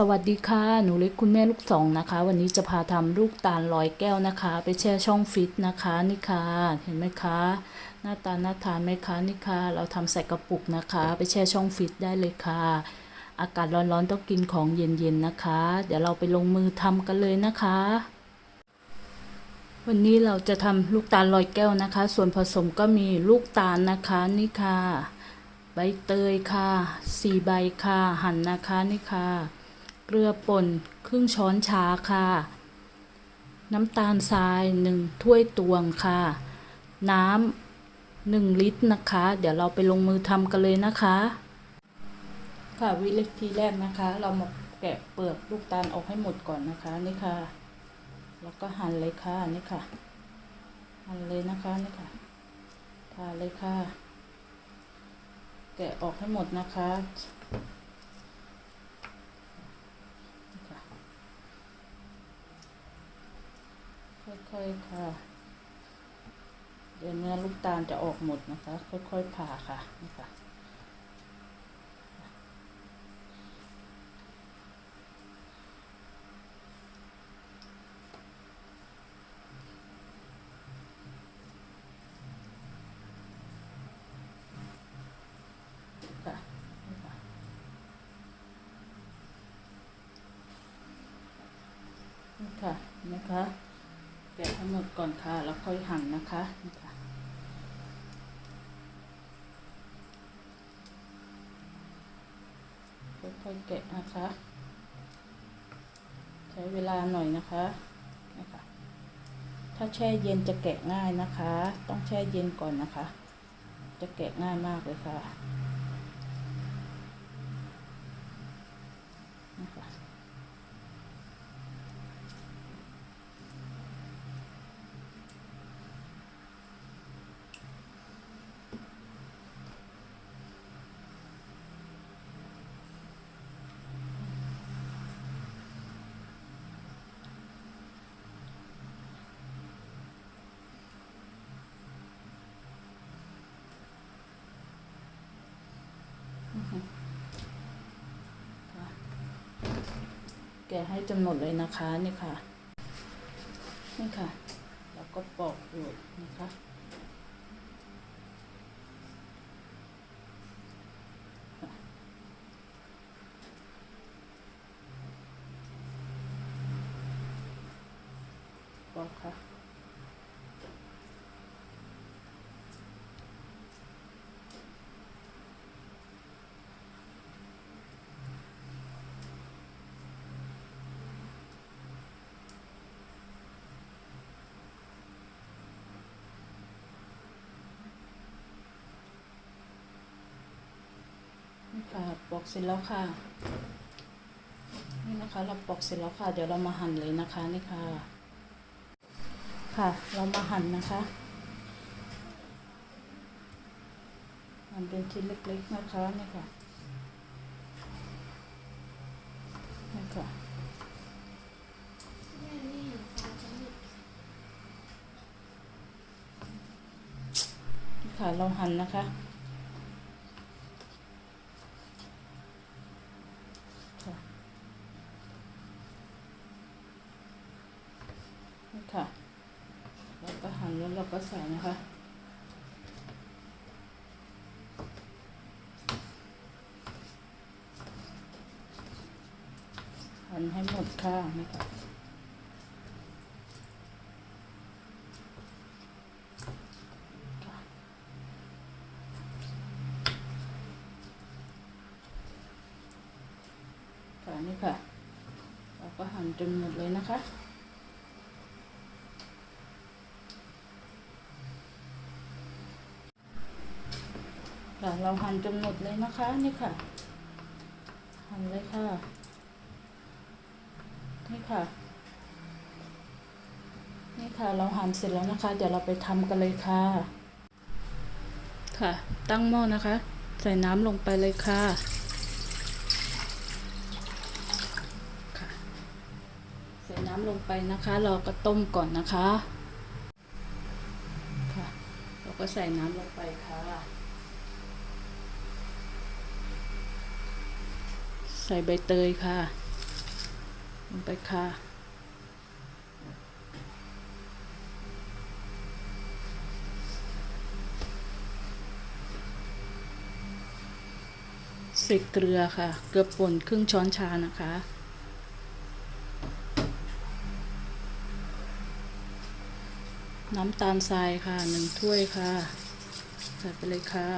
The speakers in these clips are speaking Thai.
สวัสดีค่ะ หนูเล็กคุณแม่ลูกสองนะคะ วันนี้จะพาทำลูกตาลลอยแก้วนะคะ ไปแช่ช่องฟิตนะคะ นี่ค่ะ เห็นไหมคะ หน้าตาน่าทานไหมคะ นี่ค่ะ เราทำใส่กระปุกนะคะ ไปแช่ช่องฟิตได้เลยค่ะ อากาศร้อนๆต้องกินของเย็นๆนะคะ เดี๋ยวเราไปลงมือทำกันเลยนะคะ วันนี้เราจะทำลูกตาลลอยแก้วนะคะ ส่วนผสมก็มีลูกตาลนะคะ นี่ค่ะ ใบเตยค่ะสี่ใบค่ะ หั่นนะคะ นี่ค่ะ เกลือป่นครึ่งช้อนชาค่ะ น้ำตาลทรายหนึ่งถ้วยตวงค่ะ น้ำหนึ่งลิตรนะคะ เดี๋ยวเราไปลงมือทำกันเลยนะคะ ค่ะวิธีแรกนะคะ เรามาแกะเปลือกลูกตาลออกให้หมดก่อนนะคะนี่ค่ะ แล้วก็หั่นเลยค่ะนี่ค่ะ หั่นเลยนะคะนี่ค่ะทาเลยค่ะ แกะออกให้หมดนะคะนี่ค่ะ ค่อยๆค่ะ เดี๋ยวเนื้อลูกตาลจะออกหมดนะคะ ค่อยๆผ่าค่ะนี่ค่ะคะนี่ค่ะนี่ค่ะนะคะ แกะทั้งหมดก่อนค่ะ แล้วค่อยหั่นนะคะนี่ค่ะค่อยๆแกะนะคะ ใช้เวลาหน่อยนะคะนะคะถ้าแช่เย็นจะแกะง่ายนะคะ ต้องแช่เย็นก่อนนะคะ จะแกะง่ายมากเลยค่ะนะคะ แกะให้จนหมดเลยนะคะนี่ค่ะ นี่ค่ะ แล้วก็ปอกอยู่นะคะ ปอกค่ะ นี่ค่ะปอก เสร็จแล้วค่ะ นี่นะคะเราปอกเสร็จแล้วค่ะ เดี๋ยวเรามาหั่นเลยนะคะนี่ค่ะ ค่ะ เรามาหั่นนะคะหั่นเป็นชิ้นเล็กๆนะคะนี่ค่ะนี่ค่ะนี่ค่ะเราหั่นนะคะค่ะนี่ค่ะ แล้วก็หั่นแล้ว เราก็ใส่นะคะ หั่นให้หมดค่ะนี่ค่ะคะค่ะนี่ค่ะ เราก็หั่นจนหมดเลยนะคะ ค่ะ เราหั่นจนหมดเลยนะคะนี่ค่ะ หั่นเลยค่ะ นี่ค่ะ นี่ค่ะ เราหั่นเสร็จแล้วนะคะ เดี๋ยวเราไปทำกันเลยค่ะ ค่ะ ตั้งหม้อนะคะ ใส่น้ำลงไปเลยค่ะค่ะใส่น้ำลงไปนะคะ เราก็ต้มก่อนนะคะ ค่ะ เราก็ใส่น้ำลงไปค่ะ ใส่ใบเตยค่ะลงไปค่ะ ใส่เกลือค่ะ เกลือป่นครึ่งช้อนชานะคะน้ำตาลทรายค่ะหนึ่งถ้วยค่ะ ใส่ไปเลยค่ะ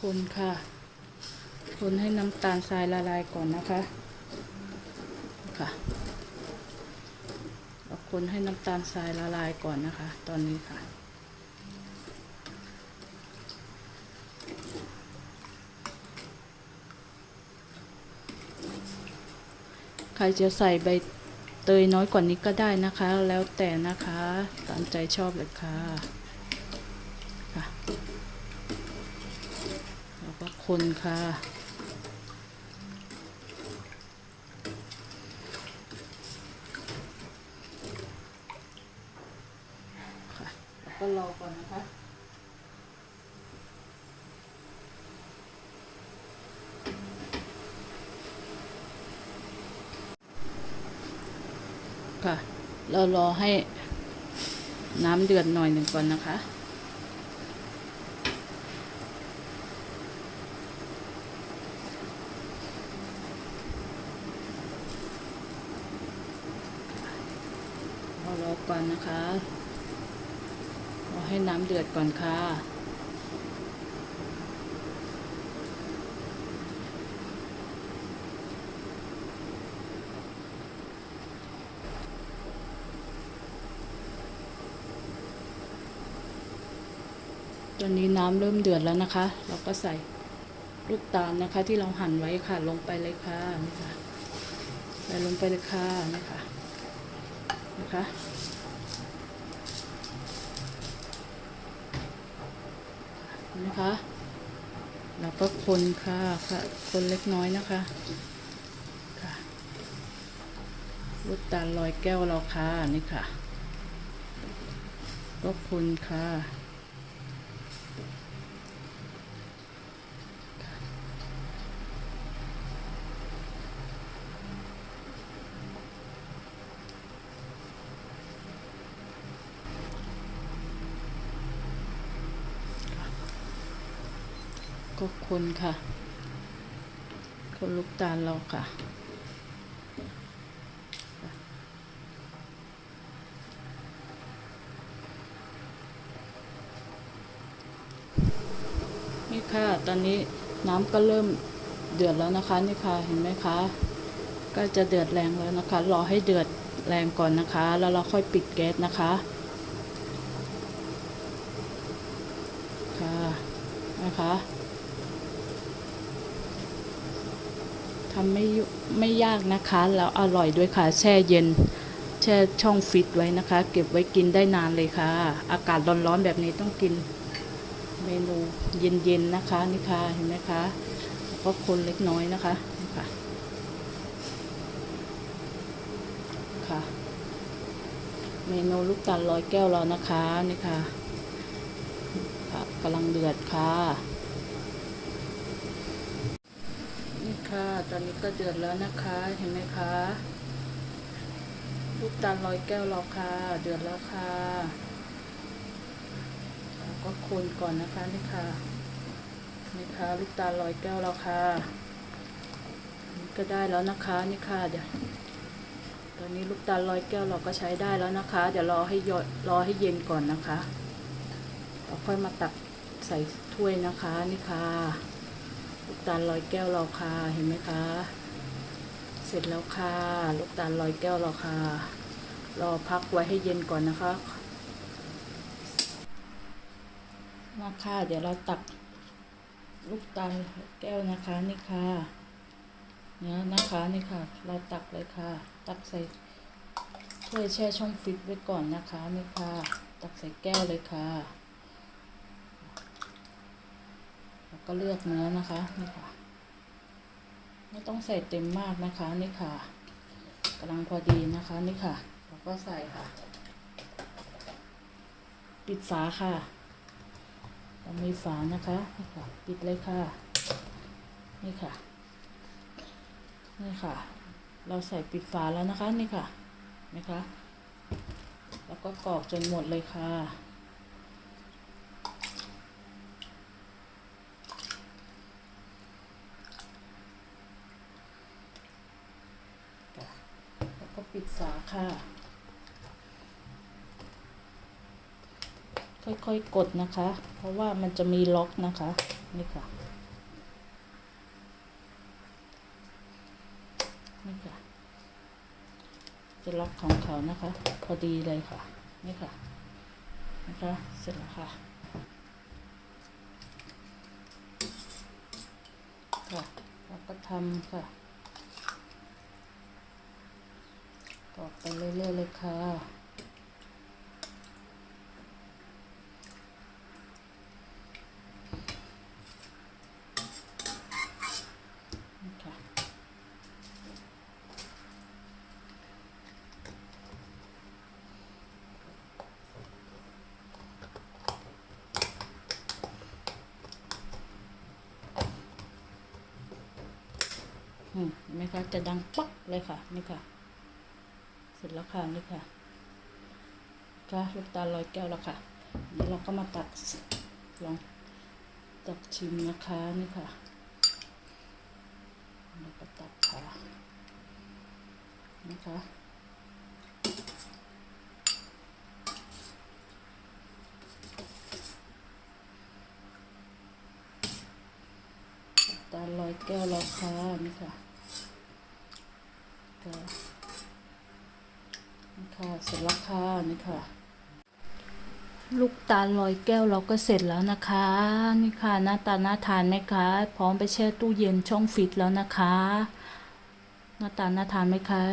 คนค่ะ คนให้น้ำตาลทรายละลายก่อนนะคะ ค่ะเอาคนให้น้ำตาลทรายละลายก่อนนะคะ ตอนนี้ค่ะ ใครจะใส่ใบเตยน้อยกว่านี้ก็ได้นะคะ แล้วแต่นะคะ ตามใจชอบเลยค่ะค่ะ แล้วก็ คนค่ะค่ะแล้วก็รอก่อนนะคะค่ะ เรารอให้น้ำเดือดหน่อยหนึ่งก่อนนะคะ เรารอ ก่อนนะคะรอให้น้ำเดือดก่อนค่ะ ตอนนี้น้ำเริ่มเดือดแล้วนะคะ เราก็ใส่ลูกตาลนะคะที่เราหั่นไว้ค่ะลงไปเลยค่ะนี่ค่ะใส่ลงไปเลยค่ะนี่ค่ะนะคะ นะคะ แล้วก็คนค่ะค่ะ คนเล็กน้อยนะคะค่ะลูกตาลลอยแก้วเราค่ะนี่ค่ะก็คนค่ะ ก็คนค่ะ คนลูกตาลเราค่ะ นี่ค่ะ ตอนนี้น้ำก็เริ่มเดือดแล้วนะคะ นี่ค่ะ เห็นไหมคะ ก็จะเดือดแรงแล้วนะคะ รอให้เดือดแรงก่อนนะคะ แล้วเราค่อยปิดแก๊สนะคะค่ะนะคะ ทำไม่ไม่ยากนะคะ แล้วอร่อยด้วยค่ะ แช่เย็น แช่ช่องฟิตไว้นะคะ เก็บไว้กินได้นานเลยค่ะ อากาศร้อนๆแบบนี้ต้องกินเมนูเย็นๆนะคะนี่ค่ะเห็นไหมคะแล้วก็คนเล็กน้อยนะคะนี่ค่ะค่ะ เมนูลูกตาลลอยแก้วเรานะคะนี่ค่ะค่ะกำลังเดือดค่ะ นี่ ค่ะ ตอนนี้ก็เดือดแล้วนะคะ เห็นไหมคะลูกตาลลอยแก้วเราค่ะ เดือดแล้วค่ะแล้วก็คนก่อนนะคะนี่ค่ะนี่ค่ะลูกตาลลอยแก้วเราค่ะนี่ก็ได้แล้วนะคะนี่ค่ะเดี๋ยวตอนนี้ลูกตาลลอยแก้วเราก็ใช้ได้แล้วนะคะ เดี๋ยวรอให้ยดรอให้เย็นก่อนนะคะเราค่อยมาตักใส่ถ้วยนะคะนี่ค่ะ ลูกตาลลอยแก้วเราค่ะเห็นไหมคะ เสร็จแล้วค่ะ ลูกตาลลอยแก้วเราค่ะ รอพักไว้ให้เย็นก่อนนะคะมาค่ะ เดี๋ยวเราตักลูกตาลแก้วนะคะนี่ค่ะเนี่ยนะคะนี่ค่ะ เราตักเลยค่ะ ตักใส่ถ้วยแช่ช่องฟิตไว้ก่อนนะคะนี่ค่ะ ตักใส่แก้วเลยค่ะ แล้ว ก็เลือกเนื้อนะคะนี่ค่ะ ไม่ต้องใส่เต็มมากนะคะนี่ค่ะกำลังพอดีนะคะนี่ค่ะแล้วก็ใส่ค่ะ ปิดฝาค่ะเรามีฝานะคะนี่ค่ะ ปิดเลยค่ะ นี่ค่ะ นี่ค่ะ เราใส่ปิดฝาแล้วนะคะนี่ค่ะนะคะ แล้วก็กรอกจนหมดเลยค่ะาค่ะ ค่อยๆกดนะคะ เพราะว่ามันจะมีล็อกนะคะ นี่ค่ะ นี่ค่ะ จะล็อกของเขานะคะ พอดีเลยค่ะ นี่ค่ะ นะคะ เสร็จแล้วค่ะค่ะแล้วก็ทำค่ะ กรอกไปเรื่อยๆเลยค่ะนี่ค่ะอืมนไหมคะจะดังป๊อกเลยค่ะ นี่ค่ะ เสร็จแล้วค่ะนี่ค่ะค่ะลูกตาลอยแก้วแล้วค่ะเดี๋ยวเราก็มาตักลองตักชิมนะคะนี่ค่ะแล้วก็ตักค่ะนะคะตาลอยแก้วแล้วค่ะนี่ค่ะก็นี่ค่ะ เสร็จแล้วค่ะนี่ค่ะ ลูกตาลลอยแก้วเราก็เสร็จแล้วนะคะ นี่ค่ะหน้าตาน่าทานไหมคะ พร้อมไปแช่ตู้เย็นช่องฟิตแล้วนะคะ หน้าตาน่าทานไหมคะ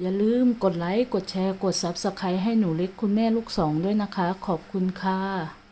อย่าลืมกดไลค์กดแชร์กด Subscribe ให้หนูเล็กคุณแม่ลูกสองด้วยนะคะ ขอบคุณค่ะ